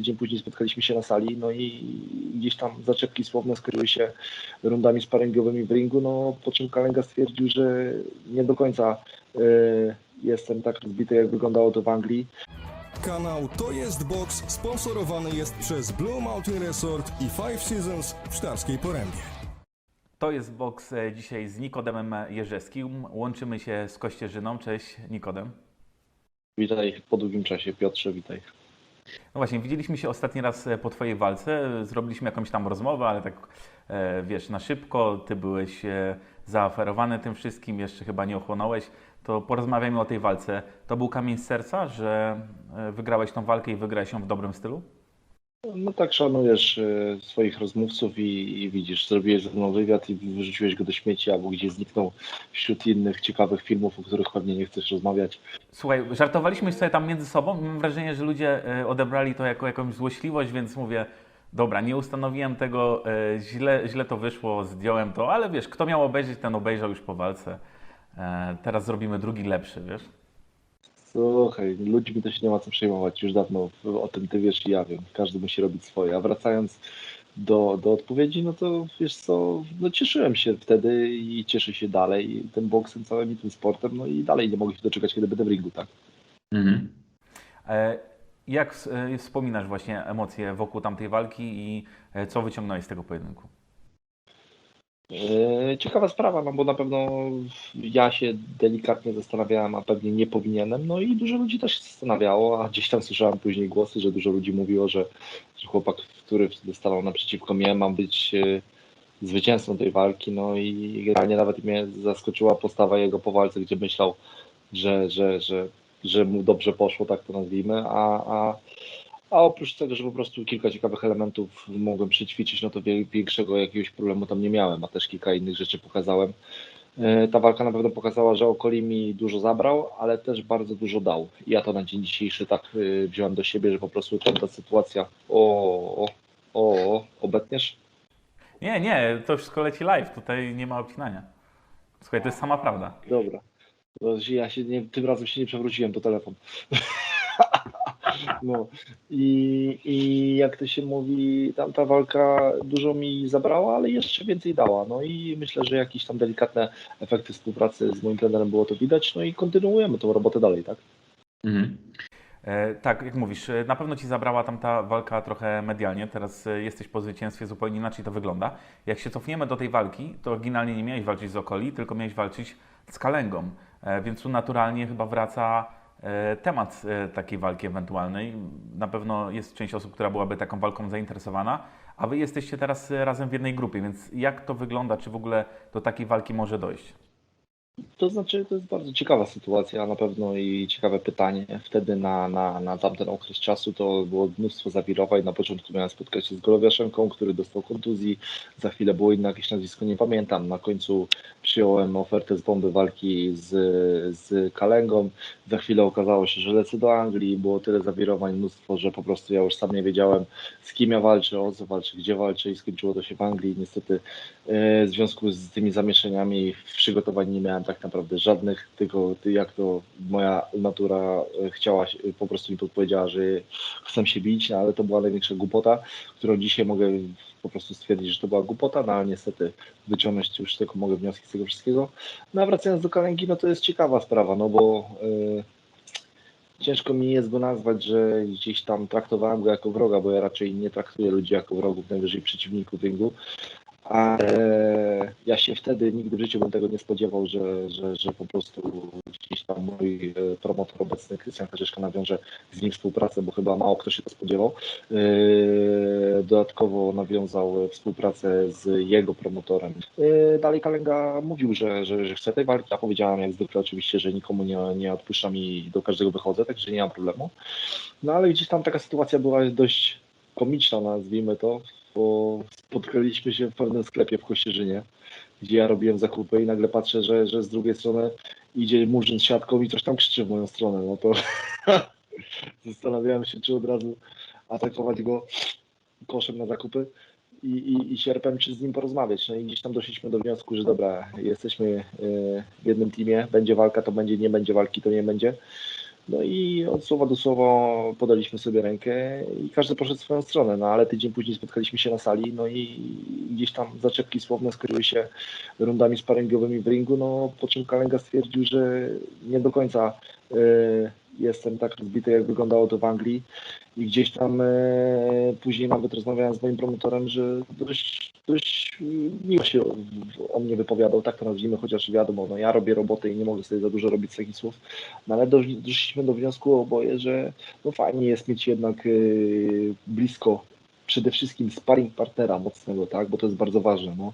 tydzień później spotkaliśmy się na sali, no i gdzieś tam zaczepki słowne skończyły się rundami sparingowymi w ringu, no po czym Kalenga stwierdził, że nie do końca y, jestem tak rozbity, jak wyglądało to w Anglii. Kanał To Jest Box sponsorowany jest przez Blue Mountain Resort i Five Seasons w Sztarskiej Porębie. To jest boks e, dzisiaj z Nikodemem Jerzewskim. Łączymy się z Kościerzyną. Cześć Nikodem. Witaj po długim czasie, Piotrze, witaj. No właśnie, widzieliśmy się ostatni raz e, po Twojej walce. Zrobiliśmy jakąś tam rozmowę, ale tak e, wiesz, na szybko. Ty byłeś e, zaaferowany tym wszystkim, jeszcze chyba nie ochłonąłeś. To porozmawiajmy o tej walce. To był kamień z serca, że wygrałeś tą walkę i wygrałeś ją w dobrym stylu? No tak szanujesz y, swoich rozmówców i, i widzisz, zrobiłeś ze mną wywiad i wyrzuciłeś go do śmieci, albo gdzieś zniknął wśród innych ciekawych filmów, o których pewnie nie chcesz rozmawiać. Słuchaj, żartowaliśmy sobie tam między sobą. Mam wrażenie, że ludzie e, odebrali to jako jakąś złośliwość, więc mówię, dobra, nie ustanowiłem tego, e, źle, źle to wyszło, zdjąłem to, ale wiesz, kto miał obejrzeć, ten obejrzał już po walce. E, Teraz zrobimy drugi lepszy, wiesz? Słuchaj, ludźmi to się nie ma co przejmować, już dawno o tym ty wiesz i ja wiem, każdy musi robić swoje, a wracając do, do odpowiedzi, no to wiesz co, no cieszyłem się wtedy i cieszę się dalej tym boksem całym i tym sportem, no i dalej nie mogę się doczekać, kiedy będę w ringu, tak? E, Jak e, wspominasz właśnie emocje wokół tamtej walki i e, co wyciągnąłeś z tego pojedynku? E, Ciekawa sprawa, no bo na pewno ja się delikatnie zastanawiałem, a pewnie nie powinienem, no i dużo ludzi też się zastanawiało, a gdzieś tam słyszałem później głosy, że dużo ludzi mówiło, że, że chłopak, który stanął naprzeciwko mnie, ma być e, zwycięzcą tej walki, no i generalnie nawet mnie zaskoczyła postawa jego po walce, gdzie myślał, że, że, że, że mu dobrze poszło, tak to nazwijmy, a, a, a oprócz tego, że po prostu kilka ciekawych elementów mogłem przećwiczyć, no to większego jakiegoś problemu tam nie miałem, a też kilka innych rzeczy pokazałem. E, Ta walka na pewno pokazała, że Okoli mi dużo zabrał, ale też bardzo dużo dał. I ja to na dzień dzisiejszy tak e, wziąłem do siebie, że po prostu tam ta sytuacja, o, o, o, obetniesz? Nie, nie, to wszystko leci live, tutaj nie ma obcinania. Słuchaj, to jest sama prawda. Dobra. Ja się nie, tym razem się nie przewróciłem, to telefon. No i, i jak to się mówi, tam ta walka dużo mi zabrała, ale jeszcze więcej dała. No i myślę, że jakieś tam delikatne efekty współpracy z moim trenerem było to widać. No i kontynuujemy tą robotę dalej, tak? E, tak, jak mówisz, e, na pewno Ci zabrała tam ta walka trochę medialnie, teraz e, jesteś po zwycięstwie, zupełnie inaczej to wygląda. Jak się cofniemy do tej walki, to oryginalnie nie miałeś walczyć z Okoli, tylko miałeś walczyć z Kalengą, e, więc tu naturalnie chyba wraca temat e, takiej walki ewentualnej. Na pewno jest część osób, która byłaby taką walką zainteresowana, a Wy jesteście teraz e, razem w jednej grupie, więc jak to wygląda, czy w ogóle do takiej walki może dojść? To znaczy, to jest bardzo ciekawa sytuacja na pewno i ciekawe pytanie. Wtedy na, na, na tamten okres czasu to było mnóstwo zawirowań. Na początku miałem spotkać się z Golowiaszenką, który dostał kontuzji. Za chwilę było inne jakieś nazwisko, nie pamiętam. Na końcu przyjąłem ofertę z bomby walki z, z Kalengą. Za chwilę okazało się, że lecę do Anglii. Było tyle zawirowań, mnóstwo, że po prostu ja już sam nie wiedziałem, z kim ja walczę, o co walczę, gdzie walczę i skończyło to się w Anglii. Niestety e, w związku z tymi zamieszaniami w przygotowań nie miałem tak naprawdę żadnych, tylko ty- jak to moja natura e, chciała, po prostu mi podpowiedziała, że chcę się bić, no, ale to była największa głupota, którą dzisiaj mogę po prostu stwierdzić, że to była głupota, no ale niestety wyciągnąć już tylko mogę wnioski z tego wszystkiego. No a wracając do Kalęgi, no to jest ciekawa sprawa, no bo e, ciężko mi jest go nazwać, że gdzieś tam traktowałem go jako wroga, bo ja raczej nie traktuję ludzi jako wrogów, najwyżej przeciwników ringu. Ale ja się wtedy nigdy w życiu bym tego nie spodziewał, że, że, że po prostu gdzieś tam mój e, promotor obecny, Krystian Karzyszka, nawiąże z nim współpracę, bo chyba mało kto się to spodziewał. E, Dodatkowo nawiązał współpracę z jego promotorem. E, Dalej Kalenga mówił, że, że, że chce tej walki. Ja powiedziałem jak zwykle oczywiście, że nikomu nie, nie odpuszczam i do każdego wychodzę, także nie mam problemu. No ale gdzieś tam taka sytuacja była dość komiczna, nazwijmy to, bo spotkaliśmy się w pewnym sklepie w Kościerzynie, gdzie ja robiłem zakupy i nagle patrzę, że, że z drugiej strony idzie murzyn z siatką i coś tam krzyczy w moją stronę. No to zastanawiałem się, czy od razu atakować go koszem na zakupy i, i, i sierpem, czy z nim porozmawiać. No i gdzieś tam doszliśmy do wniosku, że dobra, jesteśmy e, w jednym teamie, będzie walka, to będzie, nie będzie walki, to nie będzie. No i od słowa do słowa podaliśmy sobie rękę i każdy poszedł w swoją stronę, no ale tydzień później spotkaliśmy się na sali, no i gdzieś tam zaczepki słowne skończyły się rundami sparingowymi w ringu, no po czym Kalenga stwierdził, że nie do końca e, jestem tak rozbity, jak wyglądało to w Anglii. I gdzieś tam e, później nawet rozmawiałem z moim promotorem, że dość, dość miło się o, mnie wypowiadał, tak to nazwijmy, chociaż wiadomo, no ja robię roboty i nie mogę sobie za dużo robić takich słów, no ale dosz, doszliśmy do wniosku oboje, że no fajnie jest mieć jednak e, blisko przede wszystkim sparring partnera mocnego, tak, bo to jest bardzo ważne. No.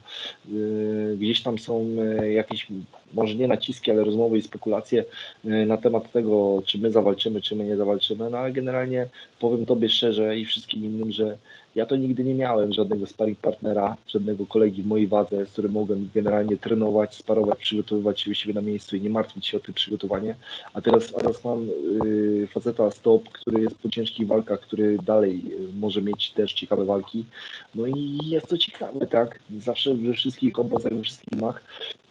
Yy, Gdzieś tam są e, jakieś, może nie naciski, ale rozmowy i spekulacje e, na temat tego, czy my zawalczymy, czy my nie zawalczymy, no ale generalnie powiem Tobie szczerze i wszystkim innym, że ja to nigdy nie miałem żadnego sparring partnera, żadnego kolegi w mojej wadze, z którym mogłem generalnie trenować, sparować, przygotowywać się u siebie na miejscu i nie martwić się o to przygotowanie. A teraz, teraz mam yy, faceta stop, który jest po ciężkich walkach, który dalej y, może mieć też ciekawe walki. No i jest to ciekawe, tak? Zawsze we wszystkich kompensach, we wszystkich filmach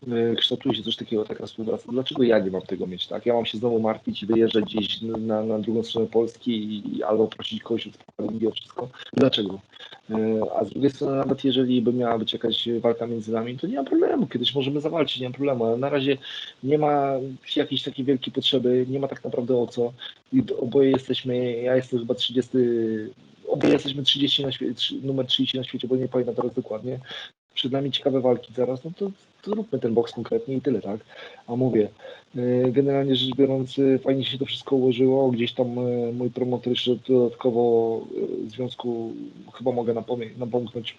yy, kształtuje się coś takiego, taka współpraca. Dlaczego ja nie mam tego mieć, tak? Ja mam się znowu martwić i wyjeżdżać gdzieś na, na drugą stronę Polski i, albo prosić kogoś o sparingi, o wszystko. Dlaczego? Yy, A z drugiej strony, nawet jeżeli by miała być jakaś walka między nami, to nie ma problemu. Kiedyś możemy zawalczyć, nie ma problemu. Ale na razie nie ma jakiejś takiej wielkiej potrzeby, nie ma tak naprawdę o co. I oboje jesteśmy, ja jestem chyba 30, oboje jesteśmy 30 na świecie, numer 30 na świecie, bo nie pamiętam teraz dokładnie. Przed nami ciekawe walki zaraz, no to, to róbmy ten boks konkretnie i tyle, tak? A mówię, yy, generalnie rzecz biorąc, yy, fajnie się to wszystko ułożyło. Gdzieś tam yy, mój promotor jeszcze dodatkowo w związku, chyba mogę napomknąć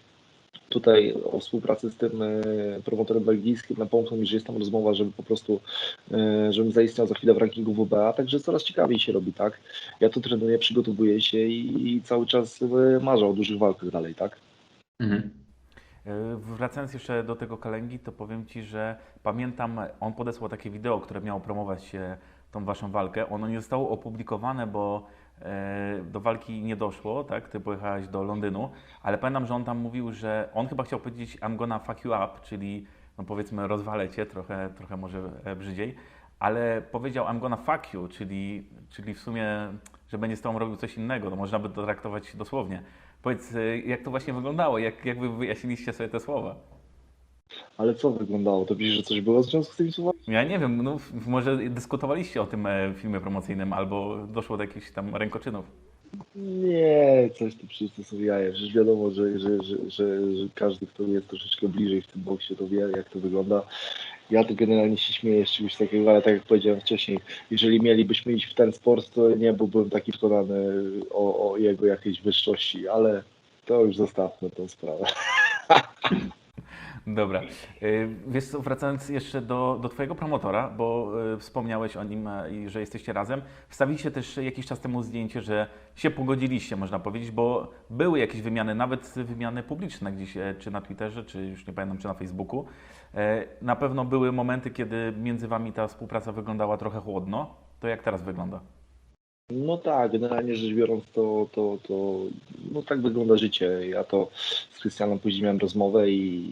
tutaj o współpracy z tym e, promotorem belgijskim, napomknął mi, że jest tam rozmowa, żeby po prostu, e, żebym zaistniał za chwilę w rankingu WBA, także coraz ciekawiej się robi, tak? Ja tu trenuję, przygotowuję się i, i cały czas e, marzę o dużych walkach dalej, tak? Mhm. E, Wracając jeszcze do tego Kalęgi, to powiem Ci, że pamiętam, on podesłał takie wideo, które miało promować tą Waszą walkę. Ono nie zostało opublikowane, bo e, do walki nie doszło, tak? Ty pojechałeś do Londynu, ale pamiętam, że on tam mówił, że on chyba chciał powiedzieć I'm gonna fuck you up, czyli no powiedzmy rozwalę Cię, trochę, trochę może e, brzydziej, ale powiedział I'm gonna fuck you, czyli, czyli w sumie, że będzie z Tobą robił coś innego, no można by to traktować dosłownie. Powiedz, e, jak to właśnie wyglądało, jak, jak Wy wyjaśniliście sobie te słowa? Ale co wyglądało? To widzisz, że coś było w związku z tymi słowami? Ja nie wiem, no, może dyskutowaliście o tym e, filmie promocyjnym, albo doszło do jakichś tam rękoczynów. Nie, coś tu przecież to są jaja. Przecież wiadomo, że, że, że, że, że każdy, kto jest troszeczkę bliżej w tym boksie, to wie, jak to wygląda. Ja to generalnie się śmieję z czegoś takiego, ale tak jak powiedziałem wcześniej, jeżeli mielibyśmy iść w ten sport, to nie byłbym taki przekonany o, o jego jakiejś wyższości, ale to już zostawmy tę sprawę. Dobra. E, Wiesz co, wracając jeszcze do, do Twojego promotora, bo e, wspomniałeś o nim e, i że jesteście razem. Wstawiliście też jakiś czas temu zdjęcie, że się pogodziliście, można powiedzieć, bo były jakieś wymiany, nawet wymiany publiczne gdzieś, e, czy na Twitterze, czy już nie pamiętam, czy na Facebooku. E, Na pewno były momenty, kiedy między Wami ta współpraca wyglądała trochę chłodno. To jak teraz wygląda? No tak, generalnie rzecz biorąc, to, to, to no tak wygląda życie. Ja to z Krystianem później miałem rozmowę i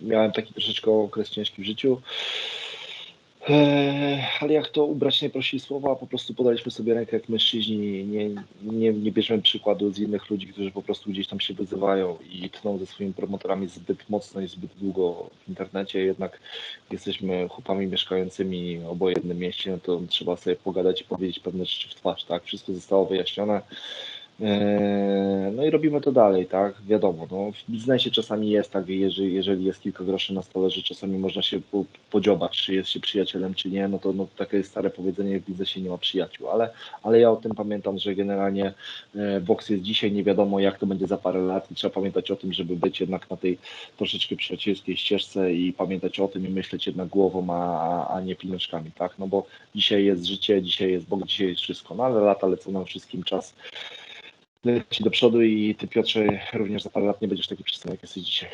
miałem taki troszeczkę okres ciężki w życiu. Eee, Ale jak to ubrać najprościej słowa, po prostu podaliśmy sobie rękę jak mężczyźni, nie, nie, nie bierzemy przykładu z innych ludzi, którzy po prostu gdzieś tam się wyzywają i tną ze swoimi promotorami zbyt mocno i zbyt długo w internecie, jednak jesteśmy chłopami mieszkającymi oboje w jednym mieście, no to trzeba sobie pogadać i powiedzieć pewne rzeczy w twarz, tak? Wszystko zostało wyjaśnione. Eee, No i robimy to dalej, tak? Wiadomo, no, w biznesie czasami jest tak, jeżeli, jeżeli jest kilka groszy na stole, że czasami można się po, podziobać, czy jest się przyjacielem, czy nie, no to no, takie jest stare powiedzenie, w biznesie nie ma przyjaciół, ale, ale ja o tym pamiętam, że generalnie e, boks jest dzisiaj, nie wiadomo jak to będzie za parę lat i trzeba pamiętać o tym, żeby być jednak na tej troszeczkę przyjacielskiej ścieżce i pamiętać o tym i myśleć jednak głową, a, a nie pieniążkami, tak? No bo dzisiaj jest życie, dzisiaj jest Bóg, dzisiaj jest wszystko, no ale lata lecą nam wszystkim czas leci do przodu i ty Piotrze również za parę lat nie będziesz taki przystojny jak jesteś dzisiaj.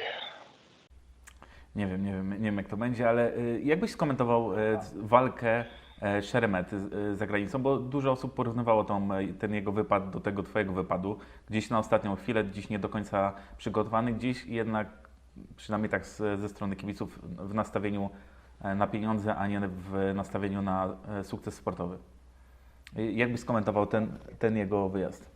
Nie wiem, nie wiem, nie wiem jak to będzie, ale y, jakbyś skomentował y, walkę e, Szeremety za granicą, bo dużo osób porównywało tą, e, ten jego wypad do tego twojego wypadu. Gdzieś na ostatnią chwilę, gdzieś nie do końca przygotowany, gdzieś jednak, przynajmniej tak ze strony kibiców, w nastawieniu e, na pieniądze, a nie w nastawieniu na sukces sportowy. Y, Jak byś skomentował ten, ten jego wyjazd?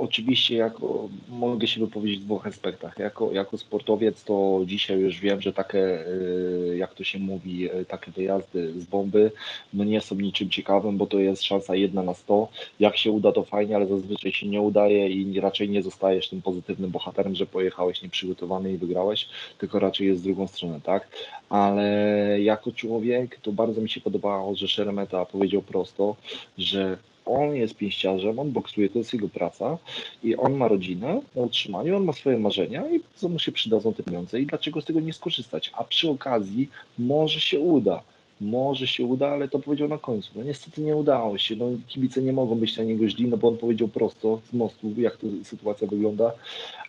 Oczywiście jako, mogę się wypowiedzieć w dwóch aspektach. Jako, jako sportowiec to dzisiaj już wiem, że takie, y, jak to się mówi, y, takie wyjazdy z bomby no nie są niczym ciekawym, bo to jest szansa jedna na sto. Jak się uda to fajnie, ale zazwyczaj się nie udaje i raczej nie zostajesz tym pozytywnym bohaterem, że pojechałeś nieprzygotowany i wygrałeś, tylko raczej jest z drugą stronę, tak? Ale jako człowiek to bardzo mi się podobało, że Szeremeta powiedział prosto, że on jest pięściarzem, on boksuje, to jest jego praca i on ma rodzinę na utrzymaniu, on ma swoje marzenia i co mu się przydadzą te pieniądze. I dlaczego z tego nie skorzystać, a przy okazji może się uda, może się uda, ale to powiedział na końcu, no niestety nie udało się, no kibice nie mogą być na niego źli, no bo on powiedział prosto z mostu, jak to sytuacja wygląda,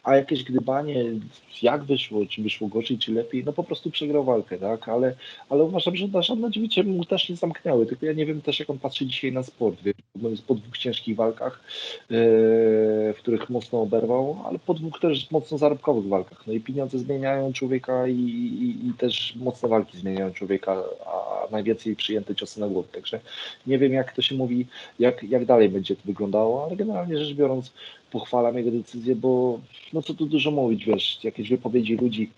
a jakieś gdybanie, jak wyszło, czy wyszło gorzej, czy lepiej, no po prostu przegrał walkę, tak, ale ale uważam, że żadne drzwi mu też nie zamknęły. Tylko ja nie wiem też, jak on patrzy dzisiaj na sport. Wiesz, po dwóch ciężkich walkach, yy, w których mocno oberwał, ale po dwóch też mocno zarobkowych walkach. No i pieniądze zmieniają człowieka i, i, i też mocne walki zmieniają człowieka, a najwięcej przyjęte ciosy na głowę. Także nie wiem, jak to się mówi, jak, jak dalej będzie to wyglądało, ale generalnie rzecz biorąc, pochwalam jego decyzję, bo no co tu dużo mówić, wiesz, jakieś wypowiedzi ludzi,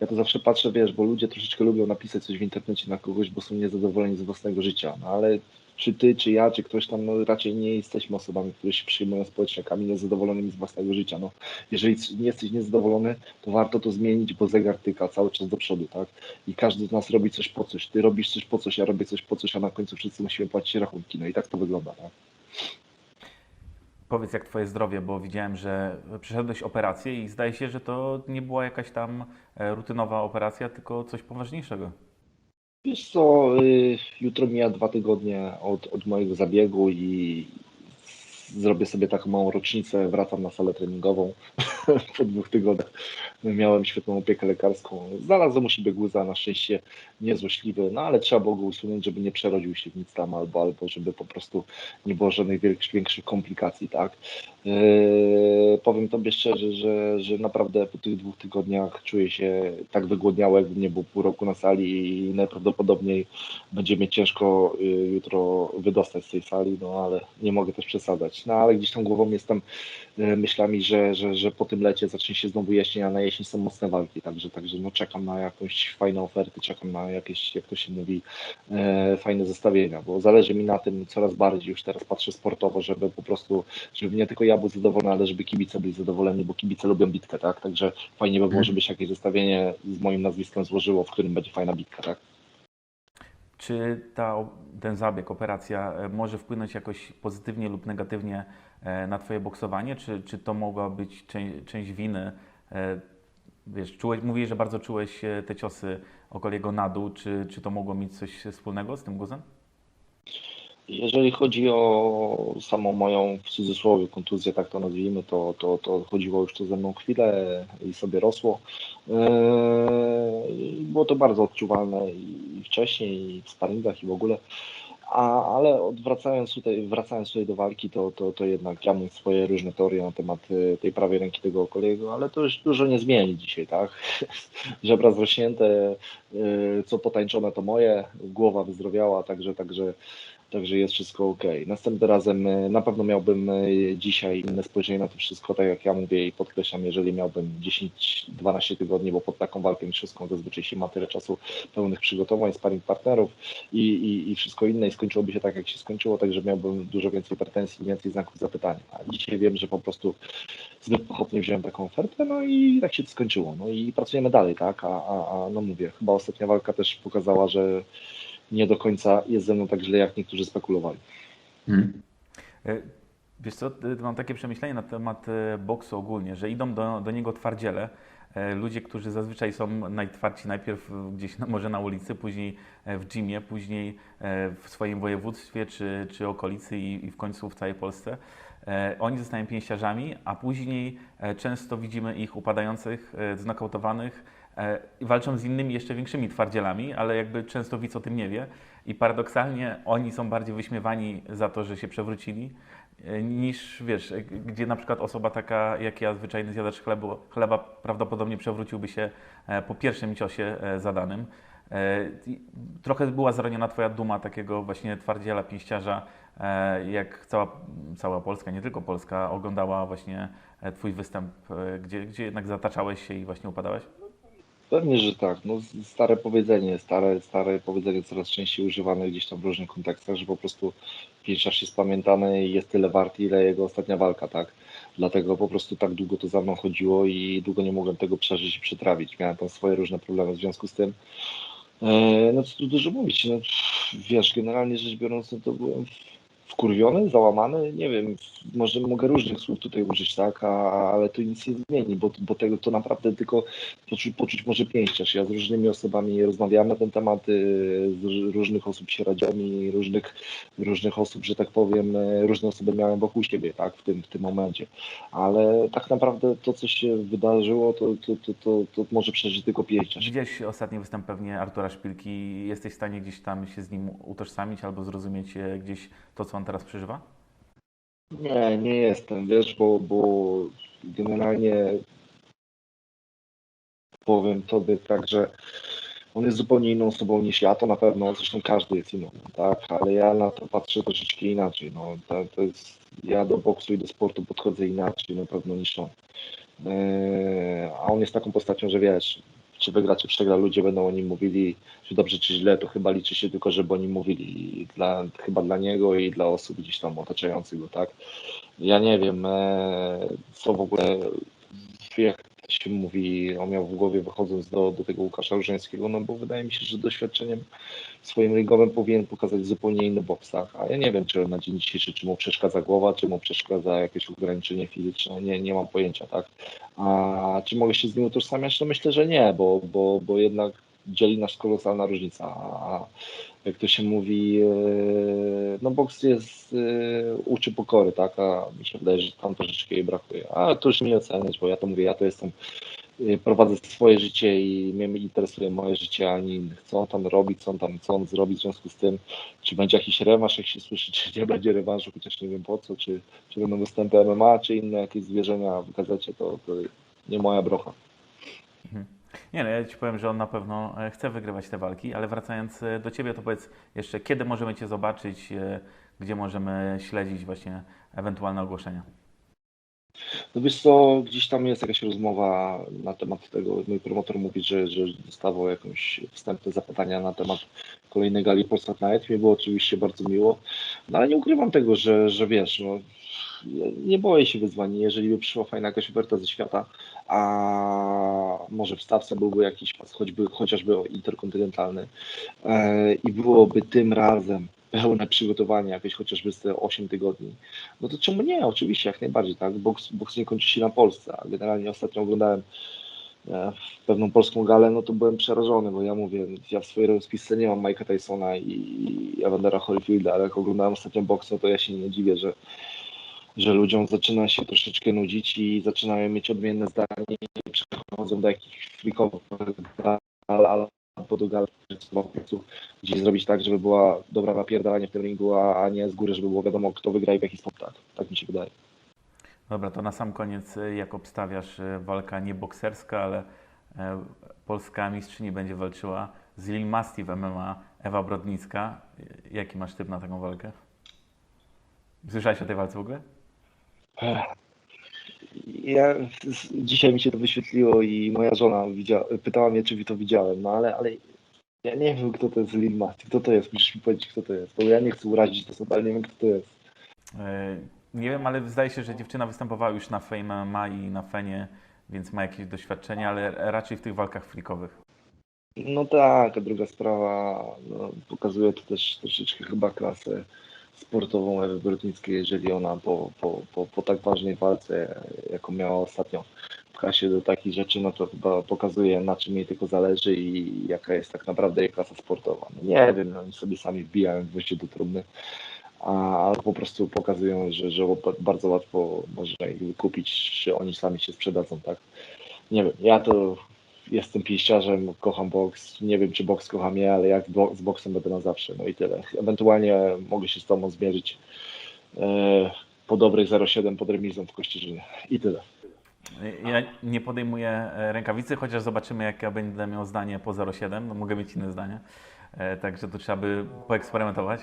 ja to zawsze patrzę, wiesz, bo ludzie troszeczkę lubią napisać coś w internecie na kogoś, bo są niezadowoleni z własnego życia, no ale czy ty, czy ja, czy ktoś tam, no raczej nie jesteśmy osobami, które się przyjmują społecznikami niezadowolonymi z własnego życia, no. Jeżeli nie jesteś niezadowolony, to warto to zmienić, bo zegar tyka cały czas do przodu, tak? I każdy z nas robi coś po coś, ty robisz coś po coś, ja robię coś po coś, a na końcu wszyscy musimy płacić rachunki, no i tak to wygląda, tak? Powiedz, jak twoje zdrowie, bo widziałem, że przeszedłeś operację i zdaje się, że to nie była jakaś tam e, rutynowa operacja, tylko coś poważniejszego. Wiesz co, y, jutro mija dwa tygodnie od, od mojego zabiegu i zrobię sobie taką małą rocznicę, wracam na salę treningową po dwóch tygodniach. Miałem świetną opiekę lekarską. Znalazłem u siebie guza, na szczęście niezłośliwy, no ale trzeba było go usunąć, żeby nie przerodził się w nic tam albo, albo żeby po prostu nie było żadnych większych, komplikacji, tak. Yy, powiem Tobie szczerze, że, że naprawdę po tych dwóch tygodniach czuję się tak wygłodniały, jakbym nie był pół roku na sali i najprawdopodobniej będzie mnie ciężko y, jutro wydostać z tej sali, no ale nie mogę też przesadzać. No ale gdzieś tam głową jestem y, myślami, że, że, że po tym lecie zacznie się znowu jesień, a na jesień są mocne walki, także, także no czekam na jakąś fajną ofertę, czekam na jakieś, jak to się mówi, e, fajne zestawienia, bo zależy mi na tym coraz bardziej, już teraz patrzę sportowo, żeby po prostu, żeby nie tylko ja był zadowolony, ale żeby kibice byli zadowoleni, bo kibice lubią bitkę, tak, także fajnie by było, żeby się jakieś zestawienie z moim nazwiskiem złożyło, w którym będzie fajna bitka, tak. Czy ta, ten zabieg, operacja e, może wpłynąć jakoś pozytywnie lub negatywnie e, na Twoje boksowanie? Czy, czy to mogła być część, część winy? E, Wiesz, czułeś, mówiłeś, że bardzo czułeś te ciosy Okoliego na dół. Czy, czy to mogło mieć coś wspólnego z tym guzem? Jeżeli chodzi o samą moją w cudzysłowie kontuzję, tak to nazwijmy, to, to, to chodziło już to ze mną chwilę i sobie rosło. Eee, Było to bardzo odczuwalne i wcześniej, i w sparingach, i w ogóle. A, ale odwracając tutaj, wracając tutaj do walki, to, to, to jednak ja mam swoje różne teorie na temat e, tej prawej ręki tego Okoliego, ale to już dużo nie zmieni dzisiaj, tak? Żebra zrośnięte, e, co potańczone to moje, głowa wyzdrowiała, także, także Także jest wszystko ok. Następnym razem e, na pewno miałbym e, dzisiaj inne spojrzenie na to wszystko, tak jak ja mówię i podkreślam, jeżeli miałbym 10-12 tygodni, bo pod taką walkę mistrzowską zazwyczaj się ma tyle czasu pełnych przygotowań, sparring partnerów i, i, i wszystko inne i skończyłoby się tak, jak się skończyło, także miałbym dużo więcej pretensji, więcej znaków zapytania. A dzisiaj wiem, że po prostu zbyt pochopnie wziąłem taką ofertę, no i tak się to skończyło. No i pracujemy dalej, tak? A, a, a no mówię, chyba ostatnia walka też pokazała, że nie do końca jest ze mną tak źle, jak niektórzy spekulowali. E, Wiesz co, e, mam takie przemyślenie na temat e, boksu ogólnie, że idą do, do niego twardziele, ludzie, którzy zazwyczaj są najtwardsi najpierw gdzieś na, może na ulicy, później w gymie, później w swoim województwie czy, czy okolicy i, i w końcu w całej Polsce. Oni zostają pięściarzami, a później często widzimy ich upadających, znokautowanych walczą z innymi jeszcze większymi twardzielami, ale jakby często widz o tym nie wie. I paradoksalnie oni są bardziej wyśmiewani za to, że się przewrócili, e, niż wiesz, e, gdzie na przykład osoba taka jak ja, zwyczajny zjadacz chlebu, chleba, prawdopodobnie przewróciłby się e, po pierwszym ciosie e, zadanym. E, Trochę była zraniona Twoja duma takiego właśnie twardziela, pięściarza, e, jak cała, cała Polska, nie tylko Polska, oglądała właśnie e, Twój występ, e, gdzie, gdzie jednak zataczałeś się i właśnie upadałeś? Pewnie, że tak. No, stare powiedzenie, stare, stare powiedzenie coraz częściej używane gdzieś tam w różnych kontekstach, że po prostu pięściarz jest pamiętany i jest tyle wart, ile jego ostatnia walka, tak? Dlatego po prostu tak długo to za mną chodziło i długo nie mogłem tego przeżyć i przetrawić. Miałem tam swoje różne problemy w związku z tym. E, no co tu dużo mówić, no wiesz, generalnie rzecz biorąc, no to byłem wkurwiony, załamany, nie wiem, może mogę różnych słów tutaj użyć, tak, a, ale to nic nie zmieni, bo, bo tego to naprawdę tylko poczuć, poczuć może pięściarz. Ja z różnymi osobami rozmawiałem na ten temat, y, z róż- różnych osób się radziłem i różnych, różnych osób, że tak powiem, y, różne osoby miałem wokół siebie, tak, w tym, w tym momencie. Ale tak naprawdę to, co się wydarzyło, to, to, to, to, to może przeżyć tylko pięściarz. Widziałeś ostatni występ pewnie Artura Szpilki. Jesteś w stanie gdzieś tam się z nim utożsamić albo zrozumieć e, gdzieś to, co on teraz przeżywa? Nie, nie jestem, wiesz, bo, bo generalnie powiem tobie tak, że on jest zupełnie inną osobą niż ja, to na pewno, zresztą każdy jest inną, tak, ale ja na to patrzę troszeczkę inaczej, no, to, to jest, ja do boksu i do sportu podchodzę inaczej na pewno niż on. Yy, a on jest taką postacią, że wiesz, czy wygra, czy przegra, ludzie będą o nim mówili, czy dobrze, czy źle, to chyba liczy się tylko, żeby o nim mówili. Dla, chyba dla niego i dla osób gdzieś tam otaczających go, tak? Ja nie wiem, e, co w ogóle, to się mówi, on miał w głowie wychodząc do, do tego Łukasza Różańskiego, no bo wydaje mi się, że doświadczeniem swoim ringowym powinien pokazać zupełnie inny boks, tak? A ja nie wiem, czy na dzień dzisiejszy, czy mu przeszkadza głowa, czy mu przeszkadza jakieś ograniczenie fizyczne, nie, nie mam pojęcia, tak? A czy mogę się z nim utożsamiać? No myślę, że nie, bo, bo, bo jednak dzieli nas kolosalna różnica. A jak to się mówi, e, no boks jest, e, uczy pokory, tak? A mi się wydaje, że tam troszeczkę jej brakuje. A to już mnie oceniać, bo ja to mówię, ja to jestem, e, prowadzę swoje życie i mnie interesuje moje życie, a nie innych. Co on tam robi, co on tam, co on zrobi w związku z tym, czy będzie jakiś rewanż, jak się słyszy, czy nie będzie rewanżu, chociaż nie wiem po co, czy, czy będą występy MMA, czy inne jakieś zwierzenia w gazecie, to, to nie moja brocha. Nie, no ja Ci powiem, że on na pewno e, chce wygrywać te walki, ale wracając e, do Ciebie, to powiedz jeszcze, kiedy możemy Cię zobaczyć, e, gdzie możemy śledzić właśnie ewentualne ogłoszenia? No wiesz co, gdzieś tam jest jakaś rozmowa na temat tego, mój promotor mówi, że, że dostawał jakieś wstępne zapytania na temat kolejnej gali Polsat Night. Mi było oczywiście bardzo miło, no ale nie ukrywam tego, że, że wiesz, no, nie boję się wyzwań, jeżeli by przyszła fajna jakaś oferta ze świata, a może w stawce byłby jakiś pas, choćby, chociażby interkontynentalny e, i byłoby tym razem pełne przygotowanie, jakieś chociażby z te 8 tygodni, no to czemu nie? Oczywiście, jak najbardziej, tak? Boks, boks nie kończy się na Polsce, a generalnie ostatnio oglądałem e, pewną polską galę, no to byłem przerażony, bo ja mówię, ja w swojej rozpisce nie mam Mike'a Tysona i, Evandera Holyfielda, ale jak oglądałem ostatnio boks, no to ja się nie dziwię, że, że ludziom zaczyna się troszeczkę nudzić i zaczynają mieć odmienne zdanie i przechodzą do jakichś freakowych gal, albo do gal, gdzie zrobić tak, żeby była dobra napierdalanie w tym ringu, a, a nie z góry, żeby było wiadomo, kto wygra i w jaki sposób. Tak, tak mi się wydaje. Dobra, to na sam koniec, e, jak obstawiasz e, walka nie bokserska, ale e, polska mistrzyni będzie walczyła z Lil Masti w MMA, Ewa Brodnicka. E, Jaki masz typ na taką walkę? Słyszałeś o tej walce w ogóle? Ja, dzisiaj mi się to wyświetliło i moja żona widzia, pytała mnie, czy to widziałem, no ale, ale ja nie wiem, kto to jest Lil Masti, kto to jest, musisz mi powiedzieć, kto to jest, bo ja nie chcę urazić osób, ale nie wiem, kto to jest. E, Nie wiem, ale zdaje się, że dziewczyna występowała już na Fame MMA i na Fenie, więc ma jakieś doświadczenie, ale raczej w tych walkach freakowych. No tak, a druga sprawa, no, pokazuje to też troszeczkę chyba klasę sportową Ewy Brodnickiej, jeżeli ona po, po, po, po tak ważnej walce, jaką miała ostatnio, pcha się do takich rzeczy, no to chyba pokazuje, na czym jej tylko zależy i jaka jest tak naprawdę jej klasa sportowa. No nie wiem, no, oni sobie sami wbijają gwoździe do trumny, ale po prostu pokazują, że, że bardzo łatwo można ich wykupić, czy oni sami się sprzedadzą, tak? Nie wiem, ja to jestem pięściarzem, kocham boks. Nie wiem, czy boks kocha mnie, ale jak z boksem będę na zawsze. No i tyle. Ewentualnie mogę się z tobą zmierzyć e, po dobrych 0,7 pod remizą w Kościerzynie. I tyle. Ja nie podejmuję e, rękawicy, chociaż zobaczymy, jakie będę miał zdanie po 0,7. No, mogę mieć inne zdanie, e, także to trzeba by poeksperymentować.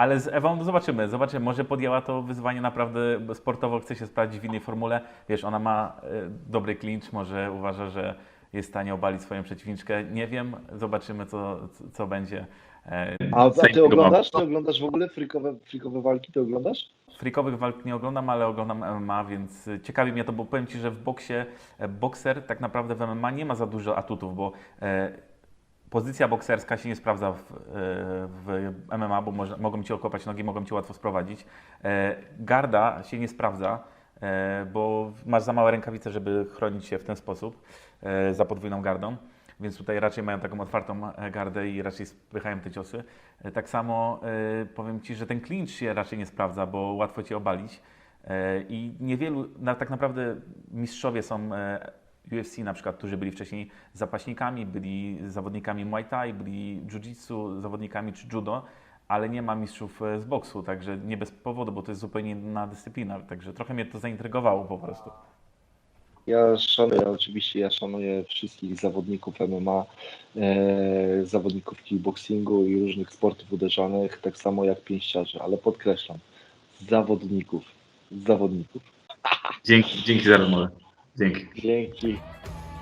Ale z Ewą zobaczymy, zobaczymy. Może podjęła to wyzwanie naprawdę sportowo, chce się sprawdzić w innej formule. Wiesz, ona ma e, dobry clinch, może uważa, że jest w stanie obalić swoją przeciwniczkę. Nie wiem, zobaczymy co, co będzie. E, A, a ty oglądasz? Ty oglądasz w ogóle frikowe, frikowe walki? Ty oglądasz? Freakowych walk nie oglądam, ale oglądam MMA, więc ciekawi mnie to, bo powiem Ci, że w boksie e, bokser tak naprawdę w MMA nie ma za dużo atutów, bo pozycja bokserska się nie sprawdza w, e, w MMA, bo może, mogą Ci okopać nogi, mogą Cię łatwo sprowadzić. E, garda się nie sprawdza, e, bo masz za małe rękawice, żeby chronić się w ten sposób za podwójną gardą. Więc tutaj raczej mają taką otwartą gardę i raczej spychają te ciosy. Tak samo powiem Ci, że ten clinch się raczej nie sprawdza, bo łatwo Cię obalić. I niewielu, tak naprawdę mistrzowie są UFC na przykład, którzy byli wcześniej zapaśnikami, byli zawodnikami Muay Thai, byli Jiu-Jitsu, zawodnikami czy Judo, ale nie ma mistrzów e, z boksu, także nie bez powodu, bo to jest zupełnie inna dyscyplina, także trochę mnie to zaintrygowało po prostu. Ja szanuję, oczywiście ja szanuję wszystkich zawodników MMA, e, zawodników kickboxingu i różnych sportów uderzanych, tak samo jak pięściarzy, ale podkreślam, zawodników, zawodników. Dzięki, dzięki za rozmowę. Dzięki. Dzięki.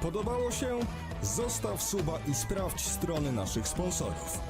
Podobało się? Zostaw suba i sprawdź strony naszych sponsorów.